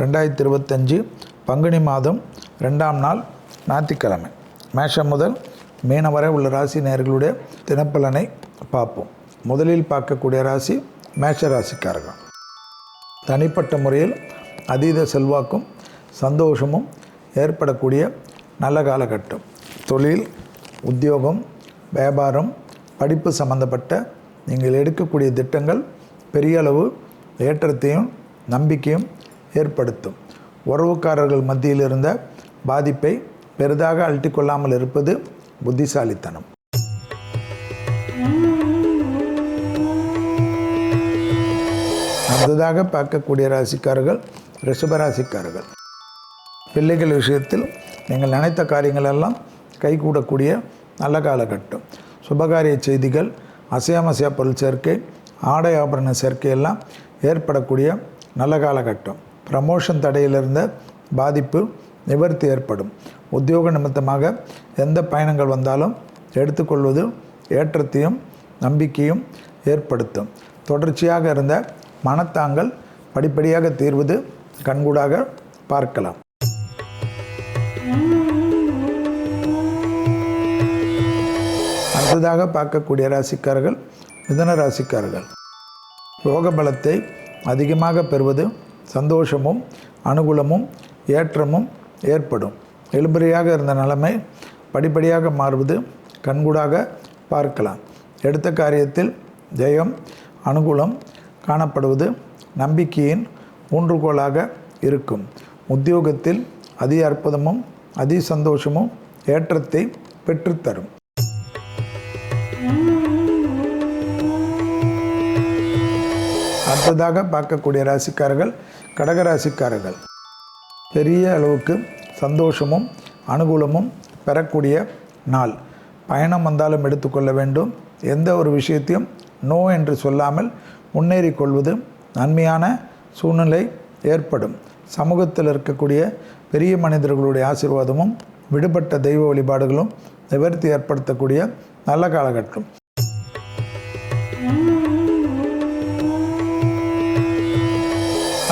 ரெண்டாயிரத்தி இருபத்தஞ்சு பங்குனி மாதம் ரெண்டாம் நாள் ஞாயிற்றுக்கிழமை. மேஷம் முதல் மீனம் வரை உள்ள ராசி நேர்களுடைய தினப்பலனை பார்ப்போம். முதலில் பார்க்கக்கூடிய ராசி மேஷ ராசிக்காரர்கள். தனிப்பட்ட முறையில் அதீத செல்வாக்கும் சந்தோஷமும் ஏற்படக்கூடிய நல்ல காலகட்டம். தொழில் உத்தியோகம் வியாபாரம் படிப்பு சம்பந்தப்பட்ட நீங்கள் எடுக்கக்கூடிய திட்டங்கள் பெரிய அளவு ஏற்றத்தையும் நம்பிக்கையும் ஏற்படுத்தும். உறவுக்காரர்கள் மத்தியில் இருந்த பாதிப்பை பெரிதாக அழட்டிக்கொள்ளாமல் இருப்பது புத்திசாலித்தனம். அடுத்ததாக பார்க்கக்கூடிய ராசிக்காரர்கள் ரிஷபராசிக்காரர்கள் பிள்ளைகள் விஷயத்தில் நீங்கள் நினைத்த காரியங்களெல்லாம் கைகூடக்கூடிய நல்ல காலகட்டம். சுபகாரிய செய்திகள் அசையாமசையா பொருள் சேர்க்கை ஆடை ஆபரண சேர்க்கையெல்லாம் ஏற்படக்கூடிய நல்ல காலகட்டம். ப்ரமோஷன் தடையிலிருந்த பாதிப்பு நிவர்த்தி ஏற்படும். உத்தியோக நிமித்தமாக எந்த பயணங்கள் வந்தாலும் எடுத்துக்கொள்வது ஏற்றத்தையும் நம்பிக்கையும் ஏற்படுத்தும். தொடர்ச்சியாக இருந்த மனத்தாங்கள் படிப்படியாக தீர்வது கண்கூடாக பார்க்கலாம். அடுத்ததாக பார்க்கக்கூடிய ராசிக்காரர்கள் மிதன ராசிக்காரர்கள். யோக பலத்தை அதிகமாக பெறுவது சந்தோஷமும் அனுகூலமும் ஏற்றமும் ஏற்படும். எழுபறையாக இருந்த நிலைமை படிப்படியாக மாறுவது கண்கூடாக பார்க்கலாம். எடுத்த காரியத்தில் ஜெயம் அனுகூலம் காணப்படுவது நம்பிக்கையின் ஊன்றுகோலாக இருக்கும். உத்தியோகத்தில் அதி அற்புதமும் அதி சந்தோஷமும் ஏற்றத்தை பெற்றுத்தரும். அடுத்ததாக பார்க்கக்கூடிய ராசிக்காரர்கள் கடக ராசிக்காரர்கள் பெரிய அளவுக்கு சந்தோஷமும் அனுகூலமும் பெறக்கூடிய நாள். பயணம் வந்தாலும் எடுத்துக்கொள்ள வேண்டும். எந்த ஒரு விஷயத்தையும் நோ என்று சொல்லாமல் முன்னேறி கொள்வது நன்மையான சூழ்நிலை ஏற்படும். சமூகத்தில் இருக்கக்கூடிய பெரிய மனிதர்களுடைய ஆசீர்வாதமும் விடுபட்ட தெய்வ வழிபாடுகளும் நிவர்த்தி ஏற்படுத்தக்கூடிய நல்ல காலகட்டம்.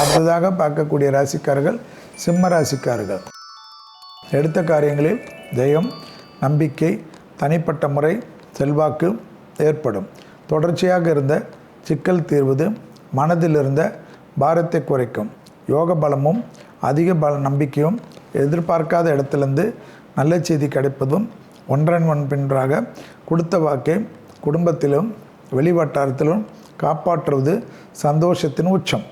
அடுத்ததாக பார்க்கக்கூடிய ராசிக்காரர்கள் சிம்ம ராசிக்காரர்கள். எடுத்த காரியங்களில் ஜெயம் நம்பிக்கை தனிப்பட்ட முறை செல்வாக்கு ஏற்படும். தொடர்ச்சியாக இருந்த சிக்கல் தீர்வது மனதில் இருந்த பாரத்தை குறைக்கும். யோக பலமும் அதிக பல நம்பிக்கையும் எதிர்பார்க்காத இடத்திலிருந்து நல்ல செய்தி கிடைப்பதும் ஒன்றன் ஒன் பின்றாக கொடுத்த வாக்கை குடும்பத்திலும் வெளிவட்டாரத்திலும் காப்பாற்றுவது சந்தோஷத்தின் உச்சம்.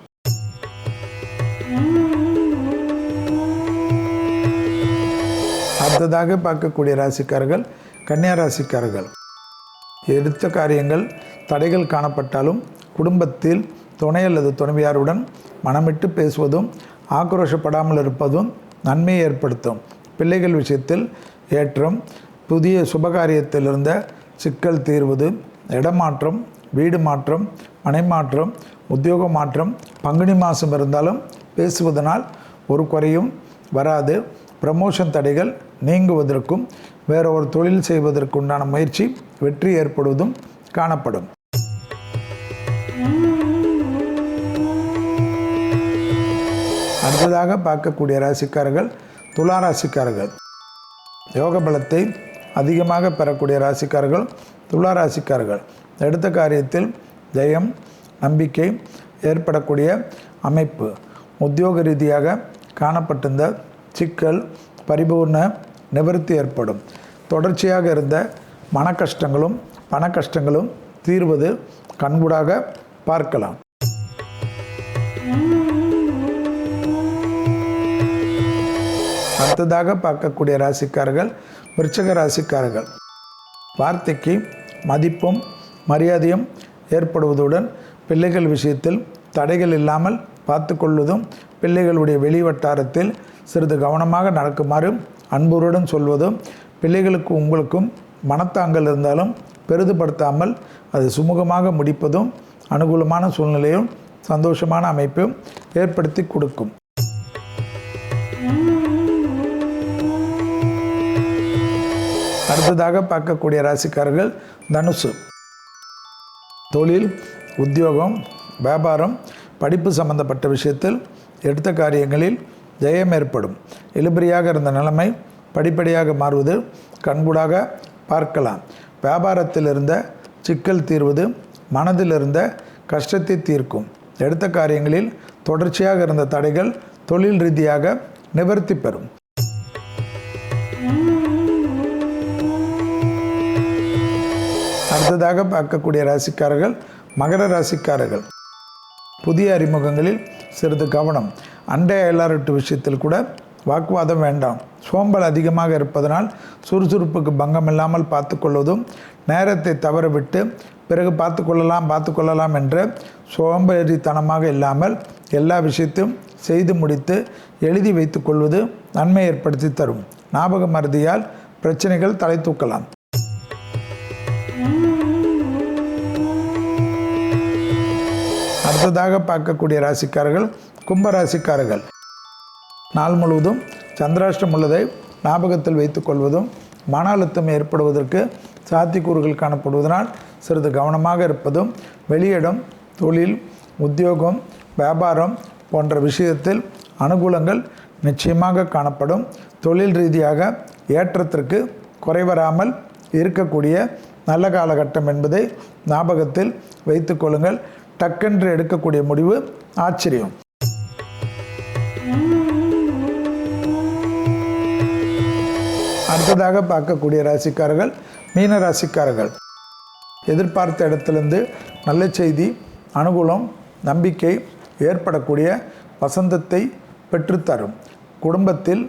அடுத்ததாக பார்க்கக்கூடிய ராசிக்காரர்கள் கன்னியா ராசிக்காரர்கள். எடுத்த காரியங்கள் தடைகள் காணப்பட்டாலும் குடும்பத்தில் துணை அல்லது துணைவியாருடன் மனமிட்டு பேசுவதும் ஆக்ரோஷப்படாமல் இருப்பதும் நன்மையை ஏற்படுத்தும். பிள்ளைகள் விஷயத்தில் ஏற்றம் புதிய சுபகாரியத்தில் இருந்த சிக்கல் தீர்வது இடமாற்றம் வீடு மாற்றம் மனை மாற்றம் உத்தியோக மாற்றம் பங்குனி மாதம் இருந்தாலும் பேசுவதனால் ஒரு குறையும் வராது. ப்ரமோஷன் தடைகள் நீங்குவதற்கும் வேற ஒரு தொழில் செய்வதற்குண்டான முயற்சி வெற்றி ஏற்படுவதும் காணப்படும். அடுத்ததாக பார்க்கக்கூடிய ராசிக்காரர்கள் துலா ராசிக்காரர்கள். யோக பலத்தை அதிகமாக பெறக்கூடிய ராசிக்காரர்கள் துலா ராசிக்காரர்கள். எடுத்த காரியத்தில் ஜெயம் நம்பிக்கை ஏற்படக்கூடிய அமைப்பு. உத்தியோக ரீதியாக காணப்பட்டிருந்த சிக்கல் பரிபூர்ண நிவர்த்தி ஏற்படும். தொடர்ச்சியாக இருந்த மன கஷ்டங்களும் பண கஷ்டங்களும் தீர்வது கண்கூடாக பார்க்கலாம். அடுத்ததாக பார்க்கக்கூடிய ராசிக்காரர்கள் விருச்சக ராசிக்காரர்கள். வார்த்தைக்கு மதிப்பும் மரியாதையும் ஏற்படுவதுடன் பிள்ளைகள் விஷயத்தில் தடைகள் இல்லாமல் பார்த்து கொள்வதும் பிள்ளைகளுடைய வெளி வட்டாரத்தில் சிறிது கவனமாக நடக்குமாறு அன்புடன் சொல்வதும் பிள்ளைகளுக்கு உங்களுக்கும் மனத்தாங்கல் இருந்தாலும் பெரிதுபடுத்தாமல் அது சுமூகமாக முடிப்பதும் அனுகூலமான சூழ்நிலையும் சந்தோஷமான அமைப்பும் ஏற்படுத்தி கொடுக்கும். அடுத்ததாக பார்க்கக்கூடிய ராசிக்காரர்கள் தனுசு. தொழில் உத்தியோகம் வியாபாரம் படிப்பு சம்பந்தப்பட்ட விஷயத்தில் எடுத்த காரியங்களில் ஜெயம் ஏற்படும். இழுபறியாக இருந்த நிலைமை படிப்படியாக மாறுவது கண்கூடாக பார்க்கலாம். வியாபாரத்தில் இருந்த சிக்கல் தீர்வது மனதில் இருந்த கஷ்டத்தை தீர்க்கும். எடுத்த காரியங்களில் தொடர்ச்சியாக இருந்த தடைகள் தொழில் ரீதியாக நிவர்த்தி பெறும். அடுத்ததாக பார்க்கக்கூடிய ராசிக்காரர்கள் மகர ராசிக்காரர்கள். புதிய அறிமுகங்களில் சிறிது கவனம். அண்டை அயலாரட்டு விஷயத்தில் கூட வாக்குவாதம் வேண்டாம். சோம்பல் அதிகமாக இருப்பதனால் சுறுசுறுப்புக்கு பங்கம் இல்லாமல் பார்த்துக்கொள்வதும் நேரத்தை தவறவிட்டு பிறகு பார்த்து கொள்ளலாம் பார்த்து கொள்ளலாம் என்ற சோம்பேறித்தனமாக இல்லாமல் எல்லா விஷயத்தையும் செய்து முடித்து எழுதி வைத்து கொள்வது நன்மை ஏற்படுத்தி தரும். ஞாபக மருதியால் பிரச்சனைகள் தலை தூக்கலாம். அடுத்ததாக பார்க்கக்கூடிய ராசிக்காரர்கள் கும்ப ராசிக்காரர்கள் நாள் முழுவதும் சந்திராஷ்டம் உள்ளதை ஞாபகத்தில் வைத்துக்கொள்வதும் மன அழுத்தம் ஏற்படுவதற்கு சாத்தியக்கூறுகள் காணப்படுவதனால் சிறிது கவனமாக இருப்பதும் வெளியிடம் தொழில் உத்தியோகம் வியாபாரம் போன்ற விஷயத்தில் அனுகூலங்கள் நிச்சயமாக காணப்படும். தொழில் ரீதியாக ஏற்றத்திற்கு குறைவராமல் இருக்கக்கூடிய நல்ல காலகட்டம் என்பதை ஞாபகத்தில் வைத்துக்கொள்ளுங்கள் டக்கென்று எடுக்கக்கூடிய முடிவு ஆச்சரியம். அடுத்ததாக பார்க்கக்கூடிய ராசிக்காரர்கள் மீன ராசிக்காரர்கள். எதிர்பார்த்த இடத்துலேருந்து நல்ல செய்தி அனுகூலம் நம்பிக்கை ஏற்படக்கூடிய வசந்தத்தை பெற்றுத்தரும். குடும்பத்தில்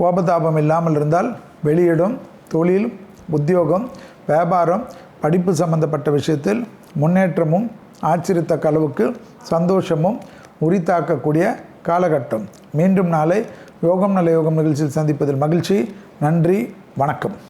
கோபதாபம் இல்லாமல் இருந்தால் வெளியிடும் தொழில் உத்தியோகம் வியாபாரம் படிப்பு சம்பந்தப்பட்ட விஷயத்தில் முன்னேற்றமும் ஆச்சரியத்தக்க அளவுக்கு சந்தோஷமும் உரித்தாக்கக்கூடிய காலகட்டம். மீண்டும் நாளை யோகம் நல்ல யோகம் நிகழ்ச்சியில் சந்திப்பதில் மகிழ்ச்சி. நன்றி. வணக்கம்.